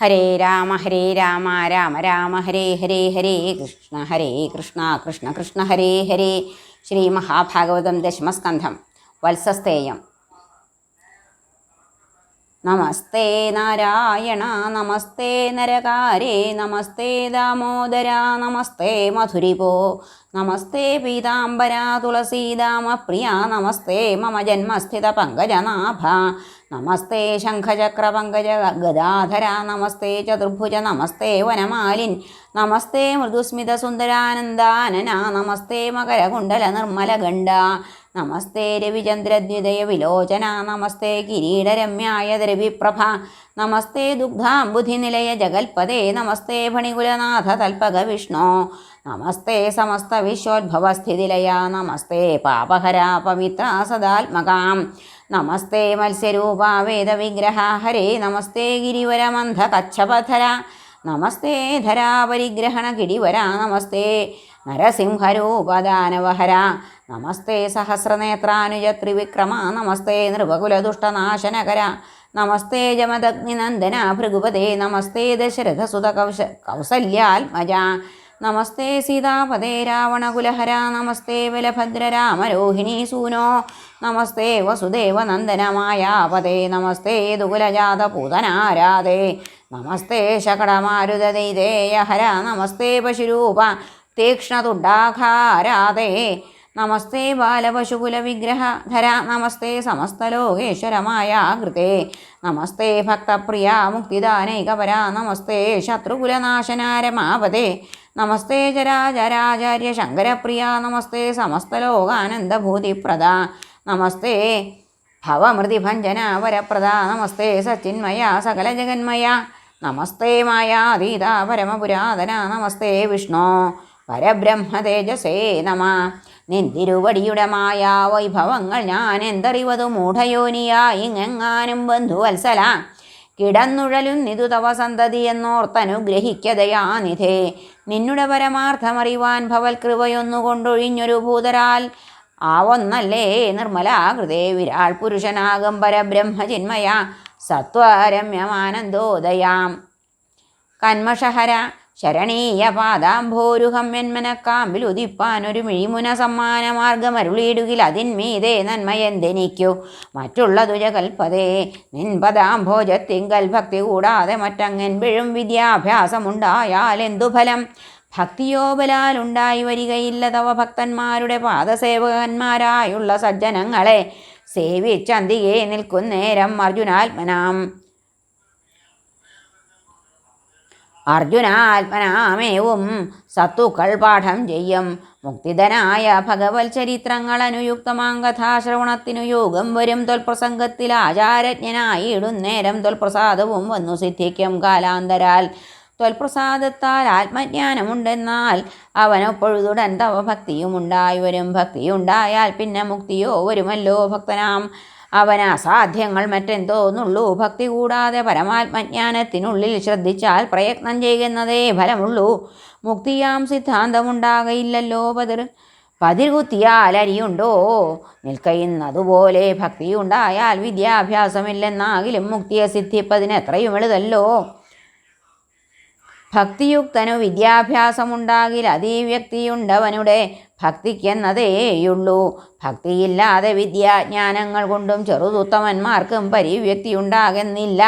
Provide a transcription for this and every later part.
ഹരേ രാമ ഹരേ രാമ രാമ രാമ ഹരേ ഹരേ ഹരേ കൃഷ്ണ ഹരേ കൃഷ്ണ കൃഷ്ണ കൃഷ്ണ ഹരേ ഹരേ. ശ്രീ മഹാഭാഗവതം ദശമസ്കന്ധം വത്സസ്തേയം. നമസ്തേ നാരായണ നമസ്തേ നരകാരേ നമസ്തേ ദാമോദര നമസ്തേ മധുരിപോ നമസ്തേ പീതാംബര തുളസീദാമ പ്രിയ നമസ്തേ മമ ജന്മസ്ഥിത പങ്കജനാഭ നമസ്തേ ശംഖചക്രപങ്കജ ഗദാധര നമസ്തേ ചതുർഭുജ നമസ്തേ വനമാലിൻ നമസ്തേ മൃദുസ്മിത സുന്ദരാനന്ദാനന നമസ്തേ മകരകുണ്ടല നിർമ്മല ഗണ്ഡ നമസ്തേ രവിചന്ദ്രദ്വിതയ വിലോചന നമസ്തേ കിരീടരമ്യായ ദ്രവിപ്രഭ നമസ്തേ ദുഗ്ധാംബുധിനിലയ ജഗൽപദേ നമസ്തേ ഫണികുലനാഥ തൽപക വിഷ്ണു നമസ്തേ സമസ്ത വിശ്വോദ്ഭവസ്ഥിതിലയ നമസ്തേ പാപഹര പവിത്ര സദാത്മകാം നമസ്തേ മത്സ്യരൂപ വേദവിഗ്രഹ ഹരേ നമസ്തേ ഗിരിവരമന്ധ കച്ഛപധര നമസ്തേ ധരാപരിഗ്രഹണ കിടിവര നമസ്തേ നരസിംഹരൂപദാനവഹര നമസ്തേ സഹസ്രനേത്രാനുജ ത്രിവിക്രമ നമസ്തേ നൃപകുലദുഷ്ടനാശനകര നമസ്തേ ജമദഗ്നിനന്ദന ഭൃഗുപതേ നമസ്തേ ദശരഥസുത കൗശ കൗസല്യാത്മജ നമസ്തേ സീതാപതേ രാവണകുലഹര നമസ്തേ ബലഭദ്രരാമരോഹിണീ സൂനോ നമസ്തേ വസുദേവ നന്ദനമായാപതേ നമസ്തേ ദുകുലജാത പൂതനാരാധേ നമസ്തേ ശകടമാരുതൈതേയ ഹര നമസ്തേ പശുരൂപ തീക്ഷ്ണതുണ്ടാഘാരാധേ നമസ്തേ ബാലപശുകുലവിഗ്രഹധര നമസ്തേ സമസ്തലോകേശ്വരമായ കൃതേ നമസ്തേ ഭക്തപ്രിയ മുക്തിദാനൈകപര നമസ്തേ ശത്രുകുലനാശനാരമാപതേ നമസ്തേ ജരാചരാചാര്യ ശങ്കരപ്രിയ നമസ്തേ സമസ്തലോകാനന്ദഭൂതിപ്രദ നമസ്തേ ഭവമൃതിഭഞ്ജന വരപ്രദ നമസ്തേ സച്ചിന്മയ സകല ജഗന്മയ നമസ്തേ മായാതീത പരമപുരാതന നമസ്തേ വിഷ്ണു പരബ്രഹ്മതേജസേ നമ. നിന്തിരുവടിയുടെ മായാ വൈഭവങ്ങൾ ഞാൻ എന്തറിവതു മൂഢയോനിയായി ഇങ്ങെങ്ങാനും ബന്ധുവത്സല. കിടന്നുഴലും തവ സന്തതി എന്നോർത്തനുഗ്രഹിക്കതയാനിധേ നിന്നുടെ പരമാർത്ഥമറിവാൻ ഭവൽ കൃപയൊന്നുകൊണ്ടൊഴിഞ്ഞൊരു ഭൂതരാൽ ആവൊന്നല്ലേ? നിർമ്മലാകൃതേ വിരാൾ പുരുഷനാകം പരബ്രഹ്മചിന്മയ സത്വരമ്യമാനന്ദോദയാം കന്മഷഹര ശരണീയ പാദാംഭോരുഹം എന്മനക്കാമ്പിൽ ഉദിപ്പാനൊരു മിഴിമുന സമ്മാന മാർഗമരുളിയിടുകിൽ അതിന്മീതേ നന്മയെന്തെനിക്കു. മറ്റുള്ളതു ജകൽപ്പതേ നിൻ പദാംഭോജത്തിങ്കൽ ഭക്തി കൂടാതെ മറ്റങ്ങൻ വിഴും വിദ്യാഭ്യാസമുണ്ടായാൽ എന്തു ഫലം ഭക്തിയോ ബലാലുണ്ടായി വരികയില്ല തവ ഭക്തന്മാരുടെ പാദസേവകന്മാരായുള്ള സജ്ജനങ്ങളെ സേവിച്ചന്തികെ നിൽക്കുന്നേരം അർജുനാത്മനാം. അർജുനാത്മനാമേവും സത്തുക്കൾ പാഠം ചെയ്യും. മുക്തിധനായ ഭഗവത് ചരിത്രങ്ങൾ അനുയുക്തമാം. കഥാശ്രവണത്തിനു യോഗം വരും. തൊൽപ്രസംഗത്തിൽ ആചാരജ്ഞനായിടുന്നേരം തൊൽപ്രസാദവും വന്നു സിദ്ധിക്കും കാലാന്തരാൽ. തൊൽപ്രസാദത്താൽ ആത്മജ്ഞാനമുണ്ടെന്നാൽ അവനൊപ്പൊഴുതുടൻ തവ ഭക്തിയുമുണ്ടായി വരും. ഭക്തിയുണ്ടായാൽ പിന്നെ മുക്തിയോ വരുമല്ലോ ഭക്തനാം. അവന് അസാധ്യങ്ങൾ മറ്റെന്തോന്നുള്ളൂ. ഭക്തി കൂടാതെ പരമാത്മജ്ഞാനത്തിനുള്ളിൽ ശ്രദ്ധിച്ചാൽ പ്രയത്നം ചെയ്യുന്നതേ ഫലമുള്ളൂ. മുക്തിയാം സിദ്ധാന്തമുണ്ടാകയില്ലല്ലോ പതിർ പതിർകുത്തിയാൽ അരിയുണ്ടോ? നിൽക്കയുന്നതുപോലെ ഭക്തിയുണ്ടായാൽ വിദ്യാഭ്യാസമില്ലെന്നാകിലും മുക്തിയെ സിദ്ധിപ്പതിനെത്രയും എളുതല്ലോ. ഭക്തിയുക്തനു വിദ്യാഭ്യാസമുണ്ടാകിൽ അതീവ്യക്തിയുണ്ടവനുടെ ഭക്തിക്കെന്നതേയുള്ളൂ ഭക്തിയില്ലാതെ വിദ്യാജ്ഞാനങ്ങൾ കൊണ്ടും ചെറുതുത്തമന്മാർക്കും പരിവ്യക്തിയുണ്ടാകുന്നില്ല.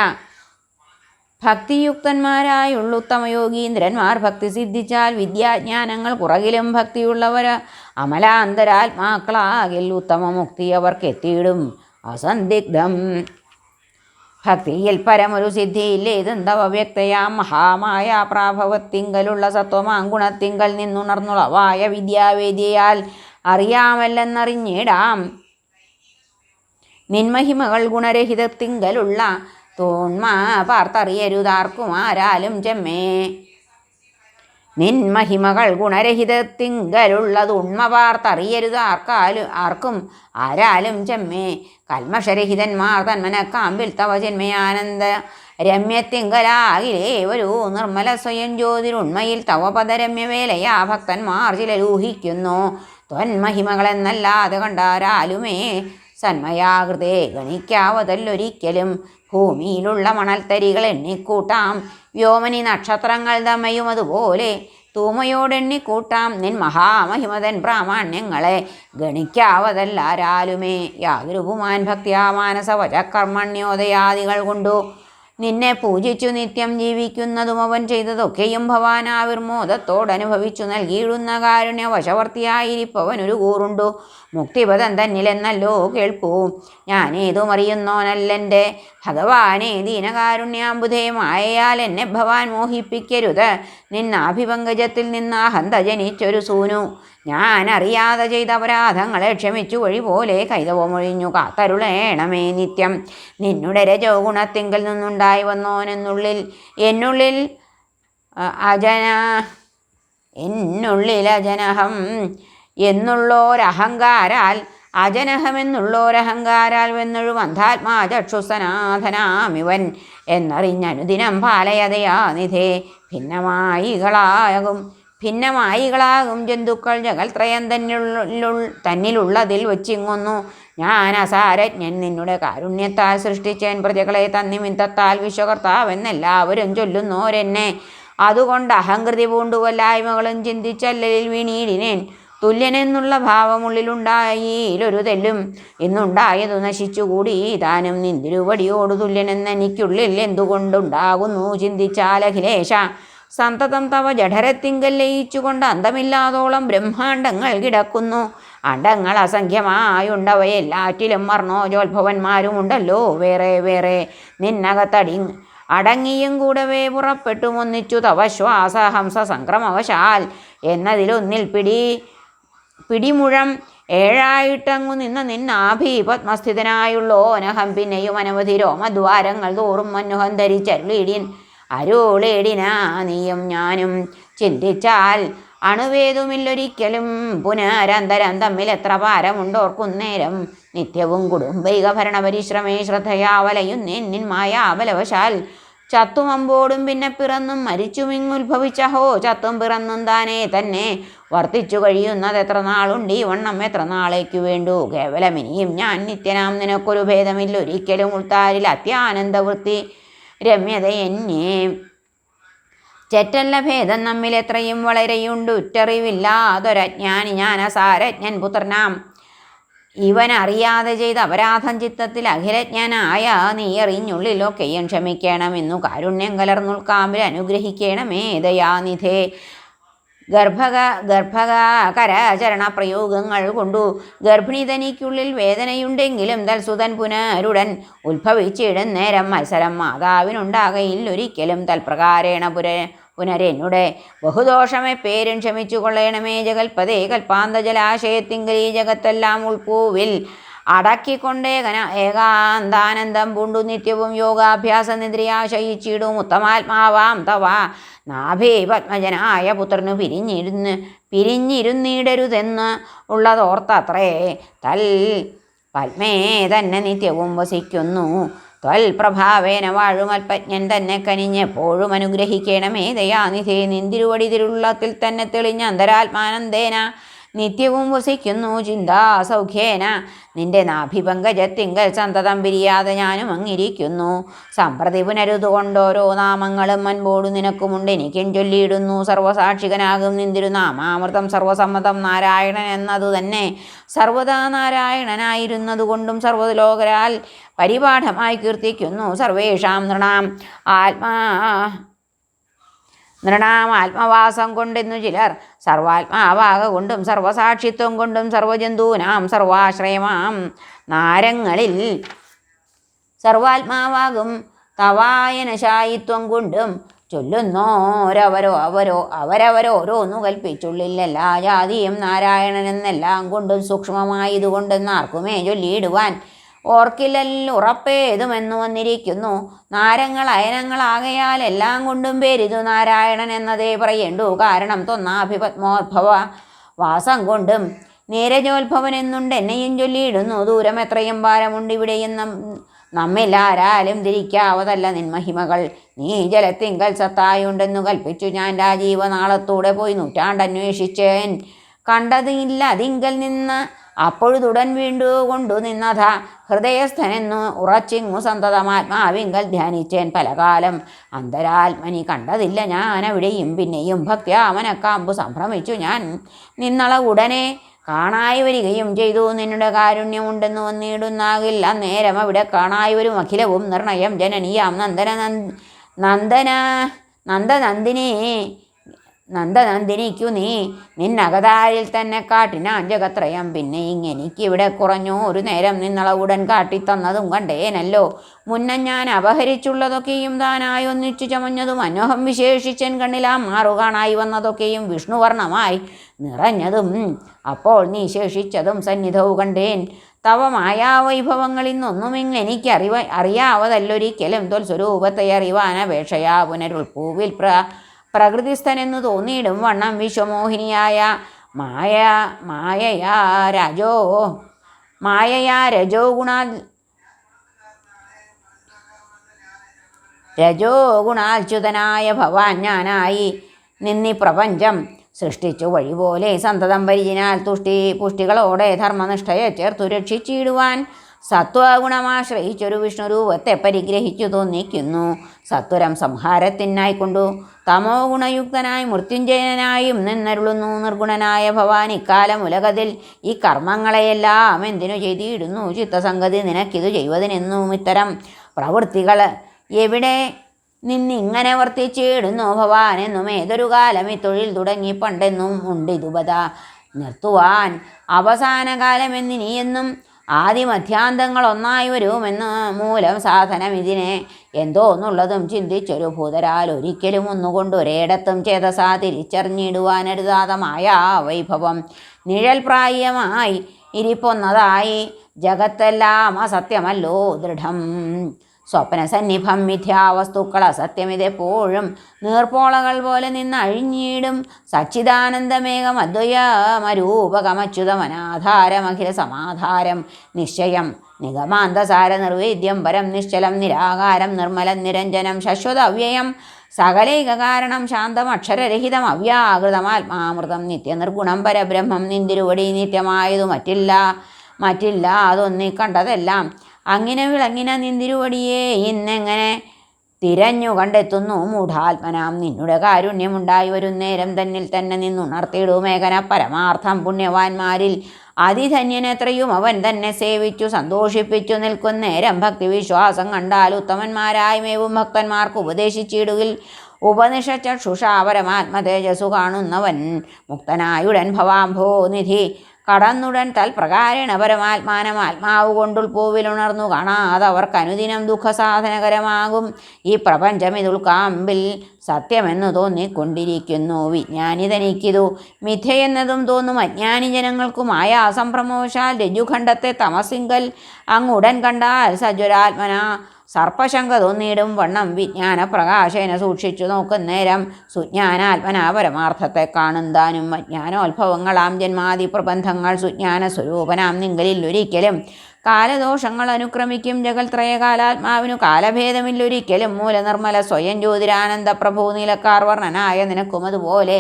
ഭക്തിയുക്തന്മാരായുള്ള ഉത്തമയോഗീന്ദ്രന്മാർ ഭക്തി സിദ്ധിച്ചാൽ വിദ്യാജ്ഞാനങ്ങൾ കുറകിലും ഭക്തിയുള്ളവർ അമലാന്തരാത്മാക്കളാകിൽ ഉത്തമമുക്തി മുക്തി അവർക്കെത്തിയിടും. അസന്ദിഗ്ധം ഭക്തിയിൽ പരമൊരു സിദ്ധിയില്ലേതെന്തവ വ്യക്തയാം? മഹാമായ പ്രാഭവത്തിങ്കലുള്ള സത്വമാം ഗുണത്തിങ്കൽ നിന്നുണർന്നുളവായ വിദ്യാവേദിയാൽ അറിയാമല്ലെന്നറിഞ്ഞിടാം. നിന്മഹിമകൾ ഗുണരഹിതത്തിങ്കലുള്ള തോന്മാ പാർത്തറിയരുതാർക്കും ആരാലും ചെമ്മേ നിന്മഹിമകൾ ഗുണരഹിതത്തിങ്കലുള്ളത് ഉണ്മ വാർത്തറിയരുത് ആർക്കാലും ആർക്കും ആരാലും ചെമ്മേ. കൽമഷരഹിതന്മാർ തന്മനക്കാമ്പിൽ തവ ജന്മയാനന്ദ രമ്യത്തിങ്കലാകിലേ ഒരു നിർമ്മല സ്വയം ജ്യോതിരുണ്മയിൽ തവ പദരമ്യവേലയാ ഭക്തന്മാർ ചിലരൂഹിക്കുന്നു. ത്വന്മഹിമകളെന്നല്ലാതെ കണ്ടാരാലുമേ. സന്മയാകൃതേ ഗണിക്കാവതല്ലൊരിക്കലും. ഭൂമിയിലുള്ള മണൽത്തരികൾ എണ്ണിക്കൂട്ടാം. വ്യോമനി നക്ഷത്രങ്ങൾ തമ്മയും അതുപോലെ തൂമയോടെണ്ണിക്കൂട്ടാം. നിൻ മഹാമഹിമതൻ പ്രാമാണ്യങ്ങളെ ഗണിക്കാവതല്ലാരാലുമേ. യാതൊരു പുമാൻ ഭക്തിയാ മാനസവച കർമ്മണ്യോദയാദികൾ കൊണ്ടു നിന്നെ പൂജിച്ചു നിത്യം ജീവിക്കുന്നതും അവൻ ചെയ്തതൊക്കെയും ഭവാനാവിർമോദത്തോടനുഭവിച്ചു നൽകിയിടുന്ന കാരുണ്യ വശവർത്തിയായിരിപ്പവനൊരു കൂറുണ്ടു. മുക്തിപദം തന്നിലെന്നല്ലോ കേൾപ്പൂ ഞാനേതും അറിയുന്നോനല്ലെന്റെ ഭഗവാനേ ദീനകാരുണ്യാംബുധേയമായയാൽ എന്നെ ഭവാൻ മോഹിപ്പിക്കരുത്. നിന്നാഭിപങ്കജത്തിൽ നിന്നാഹന്ത ജനിച്ചൊരു സൂനു. ഞാൻ അറിയാതെ ചെയ്ത അപരാധങ്ങളെ ക്ഷമിച്ചു വഴി പോലെ കൈതവമൊഴിഞ്ഞു കാത്തരുളേണമേ നിത്യം. നിന്നുടെ രജോ ഗുണത്തിങ്കിൽ നിന്നുണ്ടായി വന്നോനെന്നുള്ളിൽ എന്നുള്ളിൽ അജന എന്നുള്ളിൽ അജനഹം എന്നുള്ളോരഹങ്കാരാൽ അജനഹമെന്നുള്ളോരഹങ്കാരാൽ വെന്നൊഴു അന്ധാത്മാ ചക്ഷുസനാഥനാമിവൻ എന്നറിഞ്ഞനുദിനം പാലയതയാ നിധേ. ഭിന്നമായികളാകും ഭിന്നമായികളാകും ജന്തുക്കൾ ജഗൽത്രയം തന്നിലുള്ളുൾ തന്നിലുള്ളതിൽ വെച്ചിങ്ങുന്നു. ഞാൻ അസാരജ്ഞൻ നിന്നുടെ കാരുണ്യത്താൽ സൃഷ്ടിച്ചേൻ പ്രജകളെ തന്നിമിത്തത്താൽ വിശ്വകർത്താവെന്നെല്ലാവരും ചൊല്ലുന്നോരെന്നെ. അതുകൊണ്ട് അഹങ്കൃതി പൂണ്ടുവല്ലായ്മകളും ചിന്തിച്ചല്ലലിൽ വീണീടിനേൻ. തുല്യനെന്നുള്ള ഭാവമുള്ളിലുണ്ടായിലൊരു തെല്ലും ഇന്നുണ്ടായതു നശിച്ചുകൂടി. താനും നിന്തിരുവടിയോട് തുല്യനെന്ന് എനിക്കുള്ളിൽ എന്തുകൊണ്ടുണ്ടാകുന്നു? ചിന്തിച്ചാൽ അഖിലേശ സന്തതം തവ ജഠരത്തിങ്കൽ ലയിച്ചുകൊണ്ട് അന്തമില്ലാതോളം ബ്രഹ്മാണ്ടങ്ങൾ കിടക്കുന്നു. അണ്ടങ്ങൾ അസംഖ്യമായുണ്ടവയെല്ലാറ്റിലും മർണോജോത്ഭവന്മാരുമുണ്ടല്ലോ വേറെ വേറെ നിന്നകത്തടി അടങ്ങിയും കൂടവേ പുറപ്പെട്ടു ഒന്നിച്ചു തവ ശ്വാസഹംസ സംക്രമവശാൽ. എന്നതിലൊന്നിൽ പിടി പിടിമുഴം ഏഴായിട്ടങ്ങു നിന്ന നിന്നാഭി പത്മസ്ഥിതനായുള്ളോനഹം പിന്നെയും അനവധി രോമദ്വാരങ്ങൾ തോറും മനോഹം ധരിച്ചരുളീടിൻ അരുളേടിനാ നീയും ഞാനും. ചിന്തിച്ചാൽ അണുവേതുമില്ലൊരിക്കലും പുനരന്തരം തമ്മിൽ എത്ര ഭാരമുണ്ടോർക്കുന്നേരം. നിത്യവും കുടുംബൈക ഭരണപരിശ്രമേ പരിശ്രമേ ശ്രദ്ധയാവലയും മായാബലവശാൽ. ചത്തും ചത്തുമമ്പോടും പിന്നെ പിറന്നും മരിച്ചുമിങ്ങുത്ഭവിച്ചഹോ ചത്തും പിറന്നും താനേ തന്നെ വർത്തിച്ചു കഴിയുന്നത് എത്ര നാളുണ്ട്? ഈ വണ്ണം എത്ര നാളേക്കു വേണ്ടു? കേവലം ഇനിയും ഞാൻ നിത്യനാം നിനക്കൊരു ഭേദമില്ല. ഒരിക്കലും ഉൾത്താരിൽ അത്യാനന്ദവൃത്തി രമ്യത എന്നെ. ചെറ്റല്ല ഭേദം നമ്മിൽ എത്രയും വളരെയുണ്ട്. ഉറ്ററിവില്ലാതൊരജ്ഞാനി ഞാൻ അസാരജ്ഞൻ പുത്രനാം. ഇവൻ അറിയാതെ ചെയ്ത അപരാധം ചിത്തത്തിൽ അഖിലജ്ഞനായ നീ എറിഞ്ഞുള്ളിലൊക്കെയും ക്ഷമിക്കണമെന്നു കാരുണ്യം കലർന്നുൾക്കാമ്പിൽ അനുഗ്രഹിക്കണമേ ദയാനിധേ. ഗർഭക ഗർഭകാകരാചരണ കരചരണ പ്രയോഗങ്ങൾ കൊണ്ടു. ഗർഭിണി തനിക്കുള്ളിൽ വേദനയുണ്ടെങ്കിലും തൽസുതൻ പുനരുടൻ ഉത്ഭവിച്ചിടും നേരം മത്സരം മാതാവിനുണ്ടാകയില്ലൊരിക്കലും തൽപ്രകാരേണ പുര പുനരെന്നുടെ. ബഹുദോഷമേ പേരും ക്ഷമിച്ചു കൊള്ളേണമേ ജഗൽപതേ. കൽപ്പാന്ത ജലാശയത്തിങ്കലീ ജഗത്തെല്ലാം ഉൾപ്പൂവിൽ അടക്കിക്കൊണ്ടേകന ഏകാന്താനന്ദം പൂണ്ടു നിത്യവും യോഗാഭ്യാസ നിദ്രയാശയിച്ചിടും ഉത്തമാത്മാവാം തവ. നാഭേ പത്മജനായ പുത്രനു പിരിഞ്ഞിരുന്ന് പിരിഞ്ഞിരുന്നിടരുതെന്ന് ഉള്ളതോർത്തത്രേ. തൽ പത്മേ തന്നെ നിത്യവും വസിക്കുന്നു. ത്വൽപ്രഭാവേന വാഴുമൽപജ്ഞൻ തന്നെ കനിഞ്ഞെപ്പോഴും അനുഗ്രഹിക്കണമേ ദയാനിധേ. നിന്തിരുവടി തിരുള്ളത്തിൽ തന്നെ തെളിഞ്ഞ അന്തരാത്മാനന്ദേന നിത്യവും വസിക്കുന്നു ചിന്താ സൗഖ്യേന. നിന്റെ നാഭിപങ്കജത്തിങ്കൽ സന്തതം പിരിയാതെ ഞാനും അങ്ങിരിക്കുന്നു. സമ്പ്രതി പുനരുതുകൊണ്ടോരോ നാമങ്ങളും അൻപോടു നിനക്കുമുണ്ട്. എനിക്കും ചൊല്ലിയിടുന്നു. സർവസാക്ഷികനാകും നിന്തിരുനാമാമൃതം സർവസമ്മതം നാരായണൻ എന്നതു തന്നെ സർവദാ നാരായണനായിരുന്നതുകൊണ്ടും സർവലോകരാൽ പരിപാഠമായി കീർത്തിക്കുന്നു. സർവേഷാം നൃണാം. ആത്മാ നൃണാം ആത്മവാസം കൊണ്ടെന്നു ചിലർ സർവാത്മാവാക കൊണ്ടും സർവസാക്ഷിത്വം കൊണ്ടും സർവജന്തൂനാം സർവാശ്രയമാം. നാരങ്ങളിൽ സർവാത്മാവാകും തവായനശായിത്വം കൊണ്ടും ചൊല്ലുന്നോരവരോ അവരോ അവരവരോരോന്നു കൽപ്പിച്ചുള്ളിൽ എല്ലാ ജാതിയും നാരായണനെന്നെല്ലാം കൊണ്ടും സൂക്ഷ്മമായതുകൊണ്ടെന്നാർക്കുമേ ചൊല്ലിയിടുവാൻ ഓർക്കില്ലൽ ഉറപ്പേതുമെന്നു വന്നിരിക്കുന്നു. നാരങ്ങൾ അയനങ്ങളാകയാൽ എല്ലാം കൊണ്ടും പേരിതു നാരായണൻ എന്നതേ പറയേണ്ടു. കാരണം തൊന്നാഭിപത്മോദ്ഭവ വാസം കൊണ്ടും നീരജോത്ഭവൻ എന്നുണ്ട് എന്നെയും ചൊല്ലിയിടുന്നു. ദൂരം എത്രയും ഭാരമുണ്ട് ഇവിടെയും നമ്മിലാരാലും തിരിക്കാവതല്ല നിന്മഹിമകൾ നീ ജലത്തിങ്കൽ സത്തായുണ്ടെന്നു കൽപ്പിച്ചു ഞാൻ രാജീവനാളത്തൂടെ പോയി നൂറ്റാണ്ടന്വേഷിച്ചേൻ. കണ്ടതില്ല അതിങ്കൽ നിന്ന് അപ്പോഴുതുടൻ വീണ്ടു കൊണ്ടു നിന്നഥ ഹൃദയസ്ഥനെന്നു ഉറച്ചിങ്ങു സന്തതമാത്മാവിങ്കൽ ധ്യാനിച്ചേൻ പലകാലം. അന്തരാത്മനി കണ്ടതില്ല ഞാൻ അവിടെയും പിന്നെയും ഭക്ത്യാമനക്കാമ്പു സംഭ്രമിച്ചു ഞാൻ. നിന്നള ഉടനെ കാണായി വരികയും ചെയ്തു. നിന്നുടെ കാരുണ്യമുണ്ടെന്ന് വന്നിടുന്നാകിൽ അന്നേരം അവിടെ കാണായി വരും അഖിലവും നിർണയം ജനനീയാം. നന്ദന നന്ദന നന്ദനന്ദിനി നന്ദനന്ദിനിക്കു നീ. നിന്നകതാരിൽ തന്നെ കാട്ടിനാൻ ജഗത്രയം. പിന്നെ ഇങ്ങെനിക്കിവിടെ കുറഞ്ഞു ഒരു നേരം നിന്നളവുടൻ കാട്ടിത്തന്നതും കണ്ടേനല്ലോ. മുന്നം ഞാൻ അപഹരിച്ചുള്ളതൊക്കെയും താനായി ഒന്നിച്ചു ചമഞ്ഞതും അനോഹം വിശേഷിച്ചൻ കണ്ണിലാ മാറുകാണായി വന്നതൊക്കെയും വിഷ്ണുവർണമായി നിറഞ്ഞതും അപ്പോൾ നീ ശേഷിച്ചതും സന്നിധവും കണ്ടേൻ. തവ മായാവൈഭവങ്ങൾ ഇന്നൊന്നും ഇങ്ങെനിക്ക് അറിവ അറിയാവതല്ലൊരിക്കലും തൊൽ സ്വരൂപത്തെ അറിവാനപേക്ഷയാ പുനരുൾപ്പൂവിൽ പ്ര പ്രകൃതിസ്ഥനെന്നു തോന്നിയിടും വണ്ണം വിശ്വമോഹിനിയായ മായ മായയാ രാജോ മായയാ രജോ ഗുണാ രജോ ഗുണാച്യുതനായ ഭവാൻ ഞാനായി നിന്നി പ്രപഞ്ചം സൃഷ്ടിച്ചു വഴി പോലെ സന്തതം പരിചിനാൽ തുഷ്ടി പുഷ്ടികളോടെ ധർമ്മനിഷ്ഠയെ ചേർത്തു രക്ഷിച്ചിടുവാൻ സത്വഗുണമാശ്രയിച്ചൊരു വിഷ്ണുരൂപത്തെ പരിഗ്രഹിച്ചു തോന്നിക്കുന്നു. സത്വരം സംഹാരത്തിനായി കൊണ്ടു തമോ ഗുണയുക്തനായി മൃത്യുഞ്ജയനായും നിന്നരുളുന്നു നിർഗുണനായ ഭവാൻ. ഇക്കാലം ഉലകത്തിൽ ഈ കർമ്മങ്ങളെയെല്ലാം എന്തിനു ചെയ്തിടുന്നു? ചിത്തസംഗതി നിനക്കിതു ചെയ്വതിനെന്നും ഇത്തരം പ്രവൃത്തികൾ എവിടെ നിന്നിങ്ങനെ വർത്തിച്ചിടുന്നു ഭവാൻ? എന്നും ഏതൊരു കാലം ഈ തൊഴിൽ തുടങ്ങി പണ്ടെന്നും ഉണ്ടിതുപത നിർത്തുവാൻ അവസാന കാലമെന്നിനിയെന്നും ആദിമധ്യാന്തങ്ങൾ ഒന്നായി വരുമെന്ന് മൂലം സാധനം ഇതിനെ എന്തോ ഒന്നുള്ളതും ചിന്തിച്ചൊരു ഭൂതരാൽ ഒരിക്കലും ഒന്നുകൊണ്ട് ഒരേടത്തും ചേതസാ തിരിച്ചറിഞ്ഞിടുവാനരുതാതമായ വൈഭവം. നിഴൽപ്രായമായി ഇരിപ്പൊന്നതായി. ജഗത്തെല്ലാം അസത്യമല്ലോ ദൃഢം. സ്വപ്നസന്നിഭം മിഥ്യാവസ്തുക്കൾ അസത്യമിതെപ്പോഴും നീർപ്പോളകൾ പോലെ നിന്ന് അഴിഞ്ഞിടും സച്ചിദാനന്ദമേകം അദ്വയമരൂപകമച്യുതമനാധാരമഖില സമാധാരം. നിശ്ചയം നിഗമാന്തസാര നിർവേദ്യം പരം നിശ്ചലം നിരാകാരം നിർമ്മലം നിരഞ്ജനം ശശ്വത അവ്യയം സകലൈക കാരണം ശാന്തം അക്ഷരരഹിതം അവ്യാകൃതമാത്മാമൃതം നിത്യനിർഗുണം പരബ്രഹ്മം നിന്തിരുവടി നിത്യമായതു മറ്റില്ല. മറ്റില്ല അതൊന്നി കണ്ടതെല്ലാം അങ്ങനെ വിളങ്ങിന നിന്തിരുവടിയെ ഇന്നെങ്ങനെ തിരഞ്ഞു കണ്ടെത്തുന്നു മൂഢാത്മനാം. നിന്നുടെ കാരുണ്യമുണ്ടായി വരും നേരം തന്നിൽ തന്നെ നിന്നുണർത്തിയിടൂ മേഘന പരമാർത്ഥം പുണ്യവാന്മാരിൽ. അതിധന്യനെത്രയും അവൻ തന്നെ സേവിച്ചു സന്തോഷിപ്പിച്ചു നിൽക്കുന്നേരം ഭക്തി വിശ്വാസം കണ്ടാൽ ഉത്തമന്മാരായി മേവും ഭക്തന്മാർക്ക് ഉപദേശിച്ചിടുകിൽ. ഉപനിഷചക്ഷുഷാ പരമാത്മ കാണുന്നവൻ മുക്തനായുടൻ ഭവാംഭോ നിധി കടന്നുടൻ തൽപ്രകാരേണ പരമാത്മാനം ആത്മാവ് കൊണ്ടുൾപ്പൂവിലുണർന്നു കാണാതവർക്ക് അനുദിനം ദുഃഖസാധനകരമാകും. ഈ പ്രപഞ്ചം ഇതുൾക്കാമ്പിൽ സത്യമെന്നു തോന്നിക്കൊണ്ടിരിക്കുന്നു. വിജ്ഞാനിതനിക്കിതു മിഥയെന്നതും തോന്നും അജ്ഞാനി ജനങ്ങൾക്കും ആയ ആയാസംഭ്രമോശാൽ രജുഖണ്ഡത്തെ തമസിങ്കൽ അങ്ങുടൻ കണ്ടാൽ സജ്വരാത്മന സർപ്പശങ്ക തോന്നിയിടും വണ്ണം വിജ്ഞാന പ്രകാശേന സൂക്ഷിച്ചു നോക്കുന്നേരം സുജ്ഞാനാത്മനാ പരമാർത്ഥത്തെ കാണുന്താനും അജ്ഞാനോത്ഭവങ്ങളാം ജന്മാതി പ്രബന്ധങ്ങൾ സുജ്ഞാന സ്വരൂപനാം നിങ്കലിൽ ഒരിക്കലും കാലദോഷങ്ങൾ അനുക്രമിക്കും ജഗൽത്രയകാലാത്മാവിനു കാലഭേദമില്ലൊരിക്കലും. മൂലനിർമ്മല സ്വയം ജ്യോതിരാനന്ദ പ്രഭു നീലക്കാർ വർണനായ നിനക്കും അതുപോലെ.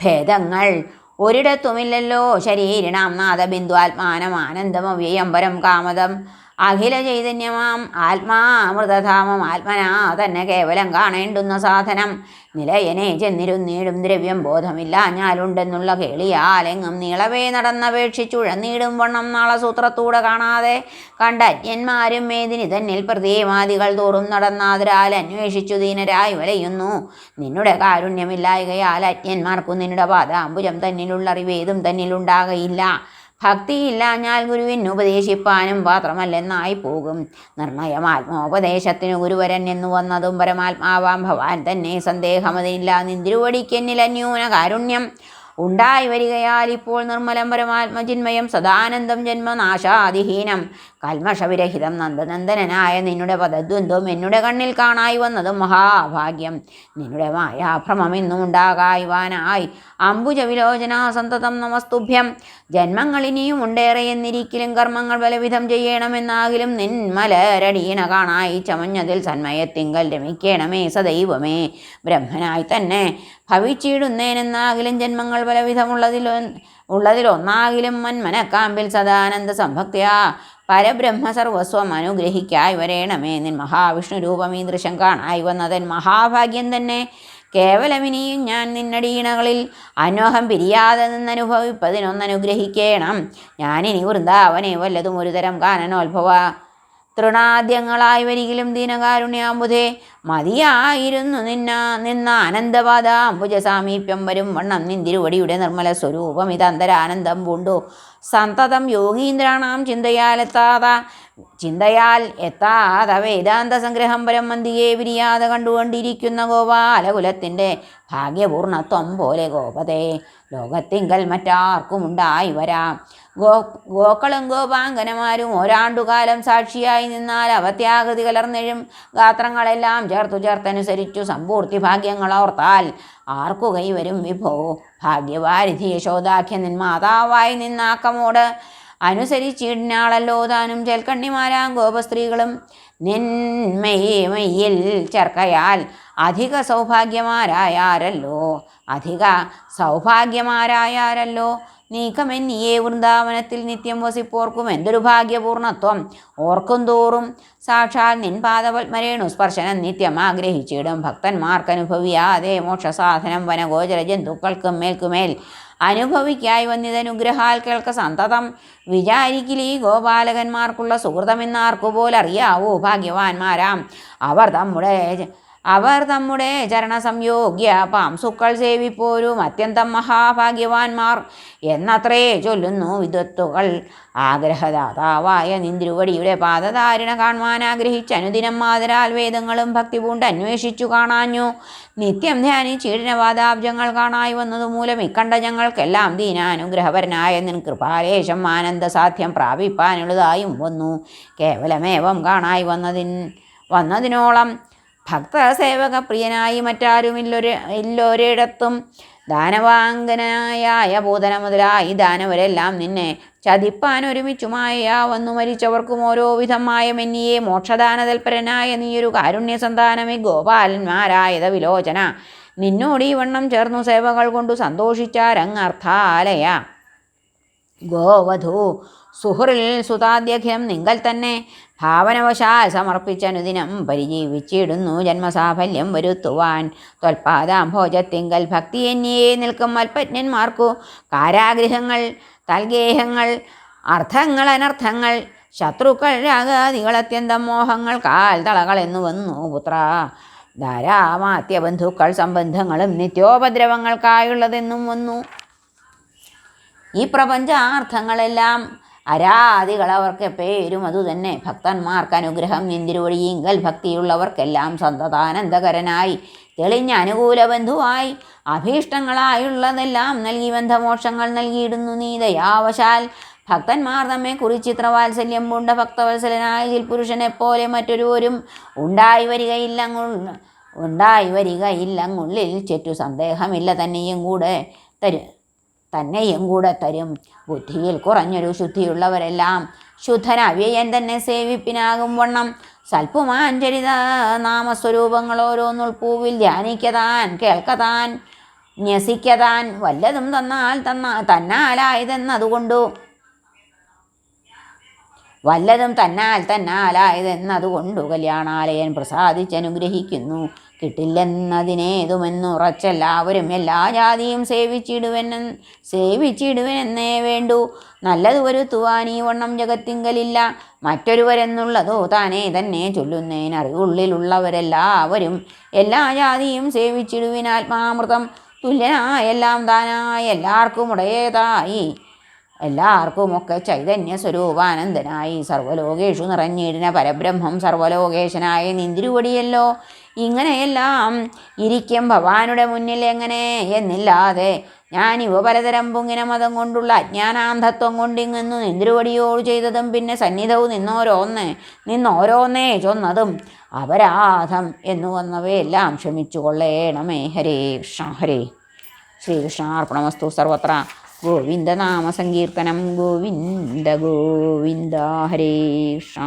ഭേദങ്ങൾ ഒരിടത്തുമില്ലല്ലോ. ശരീരിണാം നാദബിന്ദു ആത്മാനം ആനന്ദം അവ്യയംബരം കാമതം. അഖില ചൈതന്യമാം ആത്മാമൃതധാമം ആത്മനാ തന്നെ കേവലം കാണേണ്ടുന്ന സാധനം. നിലയനെ ചെന്നിരുന്നീടും ദ്രവ്യം ബോധമില്ല ഞാലുണ്ടെന്നുള്ള കേളിയാലെങ്ങും നീളവേ നടന്നപേക്ഷിച്ചുഴന്നീടും വണ്ണം നാളെ സൂത്രത്തൂടെ കാണാതെ കണ്ട അജ്ഞന്മാരും മേദിനി തന്നിൽ പ്രതിമാദികൾ തോറും നടന്നാതിരാൽ അന്വേഷിച്ചു ദീനരായി വലയുന്നു. നിന്നുടെ കാരുണ്യമില്ലായകയാൽ അജ്ഞന്മാർക്കും നിന്നുടെ പാദാംബുജം തന്നിലുള്ള അറിവേതും തന്നിലുണ്ടാകയില്ല. ഭക്തിയില്ലാഞ്ഞാൽ ഗുരുവിന് ഉപദേശിപ്പാനും പാത്രമല്ലെന്നായി പോകും നിർണയം ആത്മോപദേശത്തിന് ഗുരുവരൻ എന്നു വന്നതും പരമാത്മാവാം ഭവാൻ തന്നെ സന്ദേഹമതില്ല നിന്തിരുവടിക്കെന്നിൽ അന്യൂന കാരുണ്യം ഉണ്ടായി വരികയാൽ ഇപ്പോൾ നിർമ്മലം പരമാത്മജിന്മയം സദാനന്ദം ജന്മനാശാതിഹീനം കൽമഷവിരഹിതം നന്ദനന്ദനായ നിന്നുടെ പദദ്വന്ദ്വം എന്നുടെ കണ്ണിൽ കാണായി വന്നതും മഹാഭാഗ്യം. നിന്നുടെ മായാഭ്രമം ഇന്നും ഉണ്ടാകായുവാനായി അംബുജ വിലോചന സന്തതം നമസ്തുഭ്യം. ജന്മങ്ങൾ ഇനിയും ഉണ്ടേറെ എന്നിരിക്കലും കർമ്മങ്ങൾ പലവിധം ചെയ്യണമെന്നാകിലും നിന്മലരടീണ കാണായി ചമഞ്ഞതിൽ സന്മയത്തിങ്കൽ രമിക്കണമേ സദൈവമേ. ബ്രഹ്മനായി തന്നെ ഭവിച്ചിടുന്നേനെന്നാകിലും ജന്മങ്ങൾ പലവിധമുള്ളതിൽ ഉള്ളതിലൊന്നാകിലും മന്മനക്കാമ്പിൽ സദാനന്ദ സംഭക്തിയാ പരബ്രഹ്മ സർവസ്വം അനുഗ്രഹിക്കായി വരേണമേ. നിൻ മഹാവിഷ്ണു രൂപം ഈ ദൃശ്യം കാണായി വന്നതൻ മഹാഭാഗ്യം തന്നെ. കേവലമിനിയും ഞാൻ നിന്നടീണകളിൽ അനോഹം പിരിയാതെ നിന്നനുഭവിപ്പതിനൊന്നനുഗ്രഹിക്കേണം. ഞാനിനി വൃന്ദാവനെ വല്ലതും ഒരു തരം കാനനോത്ഭവ തൃണാദ്യങ്ങളായി വരികിലും ദീനകാരുണ്യാമ്പുധേ മതിയായിരുന്നു നിന്ന നിന്ന ആനന്ദപാദ അംബുജ സാമീപ്യം വരും വണ്ണം നിന്തിരുവടിയുടെ നിർമ്മല സ്വരൂപം. ഇതന്തരാനന്ദം പൂണ്ടു സന്തതം യോഗീന്ദ്രാണാം ചിന്തയാലെത്താത. ചിന്തയാൽ എത്താത വേദാന്ത സംഗ്രഹം പരം മന്തിയെ വിരിയാതെ കണ്ടുകൊണ്ടിരിക്കുന്ന ഗോപാലകുലത്തിന്റെ ഭാഗ്യപൂർണത്വം പോലെ ഗോപതേ ലോകത്തിങ്കൽ മറ്റാർക്കും ഉണ്ടായി വരാം. ഗോ ഗോക്കളും ഗോപാങ്കനമാരും ഒരാണ്ടുകാലം സാക്ഷിയായി നിന്നാൽ അവത്യാകൃതി കലർന്നെഴും. ഗാത്രങ്ങളെല്ലാം ചേർത്തു ചേർത്തനുസരിച്ചു സമ്പൂർത്തി ഭാഗ്യങ്ങളോർത്താൽ ആർക്കു കൈവരും വിഭോ? ഭാഗ്യവാരിധി യശോദാഖ്യ നിന്മാതാവായി നിന്നാക്കമോട് അനുസരിച്ചിടിനാളല്ലോ താനും ചെൽക്കണ്ണിമാരാം ഗോപസ്ത്രീകളും. നിന്മയിൽ ചേർക്കയാൽ അധിക സൗഭാഗ്യമാരായാരല്ലോ? അധിക സൗഭാഗ്യമാരായാരല്ലോ? നീക്കമെന്നിയെ വൃന്ദാവനത്തിൽ നിത്യം വസിപ്പോർക്കും എന്തൊരു ഭാഗ്യപൂർണത്വം. ഓർക്കും തോറും സാക്ഷാൽ നിൻപാദപത്മരേണു സ്പർശനം നിത്യം ആഗ്രഹിച്ചിടും. ഭക്തന്മാർക്കനുഭവിയാതെ മോക്ഷസാധനം വനഗോചര ജന്തുക്കൾക്കും മേൽക്കുമേൽ അനുഭവിക്കായി വന്നിതനുഗ്രഹാൽ കേൾക്ക സന്തതം. വിചാരിക്കിലീ ഗോപാലകന്മാർക്കുള്ള സുഹൃതമെന്നാർക്കുപോലറിയാവൂ ഭാഗ്യവാന്മാരാം. അവർ നമ്മുടെ അവർ നമ്മുടെ ചരണസംയോഗ്യ പാംസുക്കൾ സേവിപ്പോരും അത്യന്തം മഹാഭാഗ്യവാന്മാർ എന്നത്രേ ചൊല്ലുന്നു വിദ്വത്തുകൾ ആഗ്രഹദാതാവായ നിന്ദ്രുവടിയുടെ പാദധാരണ കാണുവാൻ ആഗ്രഹിച്ച് അനുദിനം മാതരാൽ വേദങ്ങളും ഭക്തി പൂണ്ട് അന്വേഷിച്ചു കാണാഞ്ഞു. നിത്യം ധ്യാനി വാദാബ്ജങ്ങൾ കാണായി വന്നതുമൂലം ഇക്കണ്ട ഞങ്ങൾക്കെല്ലാം ദീനാനുഗ്രഹപരനായ നിൻ കൃപാലേശം ആനന്ദസാധ്യം പ്രാപിപ്പാനുള്ളതായും വന്നു. കേവലമേവം കാണായി വന്നതിൻ വന്നതിനോളം ഭക്തസേവക പ്രിയനായി മറ്റാരുമില്ലൊരു ഇല്ലൊരിടത്തും ദാനവാങ്കനായ ഭൂതന മുതലായി ദാനവരെല്ലാം നിന്നെ ചതിപ്പാൻ ഒരുമിച്ചുമായ വന്നു മരിച്ചവർക്കും ഓരോ വിധമായ മെന്നിയെ മോക്ഷദാനതൽപരനായ നീയൊരു കാരുണ്യ സന്താനമേ ഗോപാലന്മാരായത വിലോചന. നിന്നോട് ഈ വണ്ണം ചേർന്നു സേവകൾ കൊണ്ടു സന്തോഷിച്ചാരങ്ങർത്ഥാലയ ഗോവധു. സുഹൃൽ സുതാദ്യഖ്യം നിങ്ങൾ തന്നെ. ഭാവനവശാൽ സമർപ്പിച്ചനുദിനം പരിജീവിച്ചിടുന്നു. ജന്മസാഫല്യം വരുത്തുവാൻ ത്വൽപാദാംഭോജത്തിങ്കൽ ഭക്തി എന്നിയേ നിൽക്കും അൽപജ്ഞന്മാർക്കു കാരാഗ്രഹങ്ങൾ തൽഗേഹങ്ങൾ അർത്ഥങ്ങൾ അനർത്ഥങ്ങൾ ശത്രുക്കൾ രാഗാദികൾ അത്യന്തം മോഹങ്ങൾ കാൽ തളകളെന്നു വന്നു. പുത്ര ധാരാമാത്യ ബന്ധുക്കൾ സംബന്ധങ്ങളും നിത്യോപദ്രവങ്ങൾക്കായുള്ളതെന്നും വന്നു. ഈ പ്രപഞ്ചാർത്ഥങ്ങളെല്ലാം അരാദികൾ അവർക്ക് പേരും അതുതന്നെ ഭക്തന്മാർക്ക് അനുഗ്രഹം നിന്തിരുവഴിയിങ്കൽ ഭക്തിയുള്ളവർക്കെല്ലാം സന്തതാനന്ദകരനായി. തെളിഞ്ഞ അനുകൂല ബന്ധുവായി അഭീഷ്ടങ്ങളായുള്ളതെല്ലാം നൽകി ബന്ധമോക്ഷങ്ങൾ നൽകിയിടുന്നു നീ ദയാവശാൽ. ഭക്തന്മാർ നമ്മെ കുറിച്ച് ചിത്രവാത്സല്യം പൂണ്ട ഭക്തവത്സലനായ ജിൽപുരുഷനെ പോലെ മറ്റൊരുവരും ഉണ്ടായി വരികയില്ലങ്ങുൾ ഉണ്ടായി വരികയില്ലങ്ങുള്ളിൽ ചെറ്റു സന്ദേഹമില്ല തന്നെയും കൂടെ തരും തന്നെയും കൂടെ തരും. ബുദ്ധിയിൽ കുറഞ്ഞൊരു ശുദ്ധിയുള്ളവരെല്ലാം ശുദ്ധനവ്യയൻ തന്നെ സേവിപ്പിനാകും വണ്ണം. സൽപ്പുമാഞ്ചരിത നാമസ്വരൂപങ്ങൾ ഓരോന്നുൾപ്പൂവിൽ ധ്യാനിക്കതാൻ കേൾക്കതാൻ ന്യസിക്കതാൻ വല്ലതും തന്നാൽ തന്ന തന്നാലായതെന്നതുകൊണ്ടു. വല്ലതും തന്നാൽ തന്നാലായതെന്നതുകൊണ്ടു കല്യാണാലയൻ പ്രസാദിച്ചനുഗ്രഹിക്കുന്നു. കിട്ടില്ലെന്നതിനേതുമെന്നുറച്ചെല്ലാവരും എല്ലാ ജാതിയും സേവിച്ചിടുവെന്ന് സേവിച്ചിടുവനെന്നേ വേണ്ടു. നല്ലത് വരുത്തുവാൻ ഈ വണ്ണം ജഗത്തിങ്കലില്ല. മറ്റൊരുവരെന്നുള്ളതോ താനേ തന്നെ ചൊല്ലുന്നതിനറിവുള്ളിലുള്ളവരെല്ലാവരും എല്ലാ ജാതിയും സേവിച്ചിടുവിൻ ആത്മാമൃതം തുല്യനായ എല്ലാം താനായ എല്ലാവർക്കും ഉടയേതായി. എല്ലാവർക്കുമൊക്കെ ചൈതന്യ സ്വരൂപാനന്ദനായി സർവലോകേഷു നിറഞ്ഞിരുന്ന പരബ്രഹ്മം സർവലോകേശനായ നിന്തിരുവടിയല്ലോ ഇങ്ങനെയെല്ലാം ഇരിക്കും ഭവാനുടെ മുന്നിൽ എങ്ങനെ എന്നില്ലാതെ ഞാൻ ഇവ പലതരം പൊങ്ങിന മതം കൊണ്ടുള്ള അജ്ഞാനാന്ധത്വം കൊണ്ടിങ്ങെന്നു നിന്തിരുവടിയോട് ചെയ്തതും പിന്നെ സന്നിധവും നിന്നോരോന്ന് നിന്നോരോന്നേ ചൊന്നതും അപരാധം എന്നു വന്നവയെല്ലാം ക്ഷമിച്ചു കൊള്ളേണമേ ഹരേ കൃഷ്ണ ഹരേ. ശ്രീകൃഷ്ണാർപ്പണമസ്തു സർവത്ര. ഗോവിന്ദനാമസങ്കീർത്തനം ഗോവിന്ദ ഗോവിന്ദ ഹരേ കൃഷ്ണ